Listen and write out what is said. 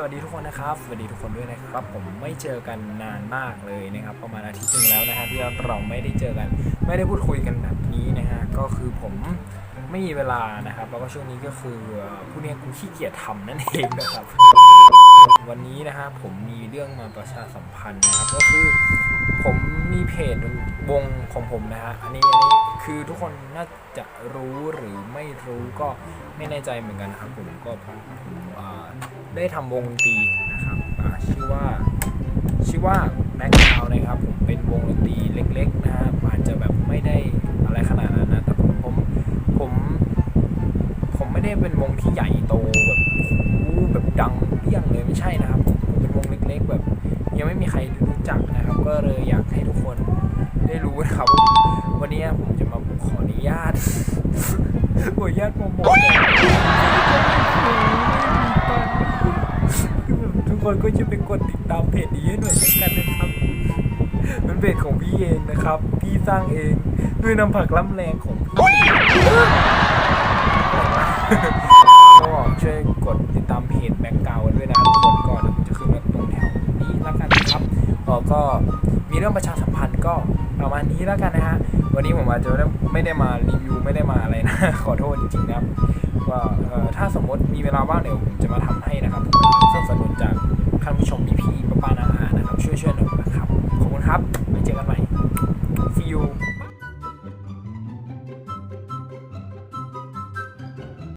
สวัสดีทุกคนนะครับ สวัสดีทุกคนด้วยนะครับ ผมไม่เจอกันนานมากเลยนะครับ ประมาณอาทิตย์หนึงแล้วนะฮะที่เราไม่ได้เจอกัน ไม่ได้พูดคุยกันแบบนี้นะฮะก็คือผมไม่มีเวลานะครับ แล้วก็ช่วงนี้ก็คือผู้นี้กูขี้เกียจทำนั่นเองนะครับ วันนี้นะฮะผมมีเรื่องมาประชาสัมพันธ์นะครับ ก็คือผมมีเพจวงของผมนะฮะอันนี้อันนี้คือทุกคนน่าจะรู้หรือไม่รู้ก็ไม่แน่ใจเหมือนกันนะครับผมก็ผมอ่า ได้ทำวงดนตรีนะครับชื่อว่าชื่อว่าแม็กคาวนะครับผมเป็นวงดนตรีเล็ก ๆ นะฮะอาจจะแบบไม่ได้อะไรขนาดนั้นนะแต่ผมผมผมผมไม่ได้เป็นวงที่ใหญ่โตแบบโหแบบดังเปี้ยงเลยไม่ใช่นะครับผมเป็นวงเล็ก ๆ แบบ ยังไม่มีใครรู้จักนะครับ ก็เลยอยากให้ทุกคนได้รู้นะครับ วันนี้ผมจะมาขออนุญาตขออนุญาตโปรโม ทุกคนก็จะไปกดติดตามเพจนี้ให้หน่อยแล้วกันนะครับเป็นเพจของพี่เองนะครับ พี่สร้างเองด้วยน้ำผักล้ำแรงของพี่ก็ช่วยกดติดตามเพจแบ็กกราวด้วยนะครับทุกคนก็เดี๋ยวผมจะขึ้นมาตรงแถวนี้แล้วกันนะครับเออก็มีเรื่องประชาสัมพันธ์ก็ประมาณนี้แล้วกันนะฮะวันนี้ผมอาจจะไม่ได้มารีวิวไม่ได้มาอะไรนะขอโทษจริงๆนะครับ ถ้าสมมติมีเวลาว่างเดี๋ยวผมจะมาทำให้นะครับสนับสนุนจากท่านผู้ชมพี่ๆป้าๆนาอานะครับช่วยๆหน่อย